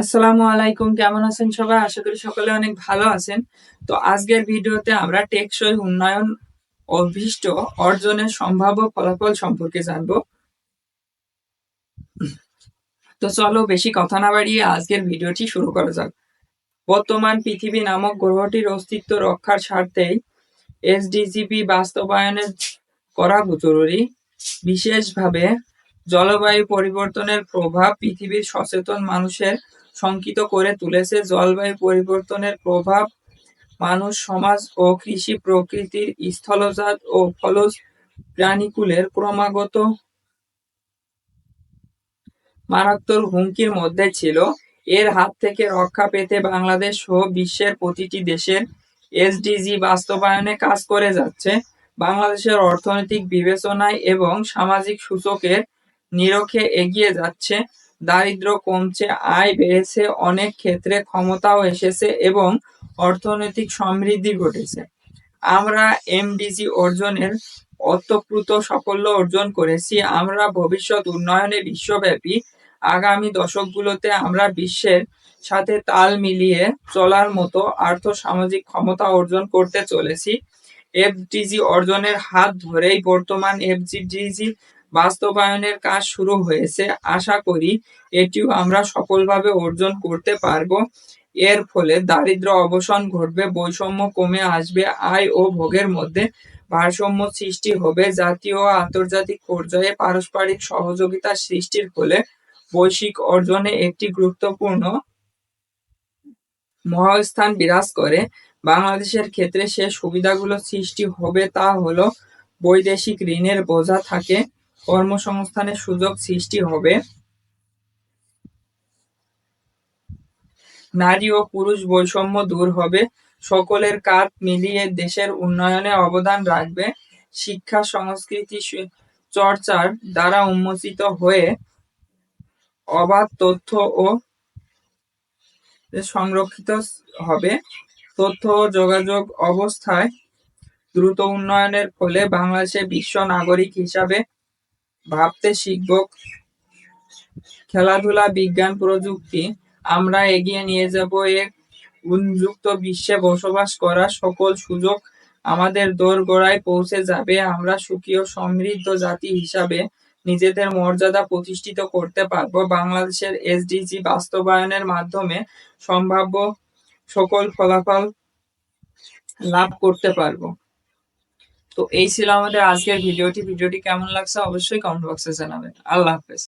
আসসালামু আলাইকুম, কেমন আছেন সবাই? আশা করি সকলে অনেক ভালো আছেন। তো আজকের ভিডিওতে আমরা টেকসই উন্নয়ন অভিষ্ট অর্জনের সম্ভাব্য ফলাফল সম্পর্কে জানব। তো চলো বেশি কথা না বাড়িয়ে আজকের ভিডিওটি শুরু করা যাক। বর্তমান পৃথিবী নামক গ্রহটির অস্তিত্ব রক্ষার স্বার্থেই এসডিজিপি বাস্তবায়নের করা জরুরি। বিশেষভাবে জলবায়ু পরিবর্তনের প্রভাব পৃথিবীর সচেতন মানুষের শঙ্কিত করে তুলেছে। জলবায়ু পরিবর্তনের প্রভাব মানুষ, সমাজ ও কৃষি প্রকৃতির স্থলজাত ও ফলজ প্রাণীকুলের ক্রমাগত মারাত্মক হুমকির মধ্যে ছিল। এর হাত থেকে রক্ষা পেতে বাংলাদেশ সহ বিশ্বের প্রতিটি দেশের এসডিজি বাস্তবায়নে কাজ করে যাচ্ছে। বাংলাদেশের অর্থনৈতিক বিবেচনায় এবং সামাজিক সূচকের নিরখে এগিয়ে যাচ্ছে। দারিদ্র কমছে, আয় বেড়েছে, অনেক ক্ষেত্রে ক্ষমতাও এসেছে এবং অর্থনৈতিক সমৃদ্ধি ঘটেছে। আমরা এমডিজি অর্জনের অর্থপ্রুত সাফল্য অর্জন করেছি। আমরা ভবিষ্যৎ উন্নয়নে বিশ্বব্যাপী আগামী দশকগুলোতে আমরা বিশ্বের সাথে তাল মিলিয়ে চলার মতো আর্থ সামাজিক ক্ষমতা অর্জন করতে চলেছি। এফডিজি অর্জনের হাত ধরেই বর্তমান এফজিডিজি বাস্তবায়নের কাজ শুরু হয়েছে। আশা করি এটিও আমরা সফলভাবে অর্জন করতে পারব। এর ফলে দারিদ্র অবসান ঘটবে, বৈষম্য কমে আসবে, আয় ও ভোগের মধ্যে ভারসাম্য সৃষ্টি হবে। জাতীয় ও আন্তর্জাতিক পর্যায়ে পারস্পরিক সহযোগিতা সৃষ্টির ফলে বৈশ্বিক অর্জনে একটি গুরুত্বপূর্ণ মহাস্থান বিরাজ করে। বাংলাদেশের ক্ষেত্রে সে সুবিধাগুলো সৃষ্টি হবে তা হলো বৈদেশিক ঋণের বোঝা থাকে। কর্মসংস্থানের সুযোগ সৃষ্টি হবে। নারী ও পুরুষ বৈষম্য দূর হবে। সকলের কাজ মিলিয়ে দেশের উন্নয়নে অবদান রাখবে। শিক্ষা, সংস্কৃতি চর্চার দ্বারা উন্মোচিত হয়ে অবাধ তথ্য ও সংরক্ষিত হবে। তথ্য ও যোগাযোগ অবস্থায় দ্রুত উন্নয়নের ফলে বাংলাদেশে বিশ্ব নাগরিক হিসাবে ভাবতে শিখব। খেলাধুলা, বিজ্ঞান, প্রযুক্তি, আমরা এগিয়ে নিয়ে যাব। এক উন্মুক্ত বিশ্বে বসবাস করার সকল সুযোগ আমাদের দোরগোড়ায় পৌঁছে যাবে। আমরা সুখী ও সমৃদ্ধ জাতি হিসাবে নিজেদের মর্যাদা প্রতিষ্ঠিত করতে পারব। বাংলাদেশের এসডিজি বাস্তবায়নের মাধ্যমে সম্ভাব্য সকল ফলাফল লাভ করতে পারব। তো এই ছিল আমাদের আজকের ভিডিওটি। ভিডিওটি কেমন লাগছে অবশ্যই কমেন্ট বক্সে জানাবেন। আল্লাহ হাফেজ।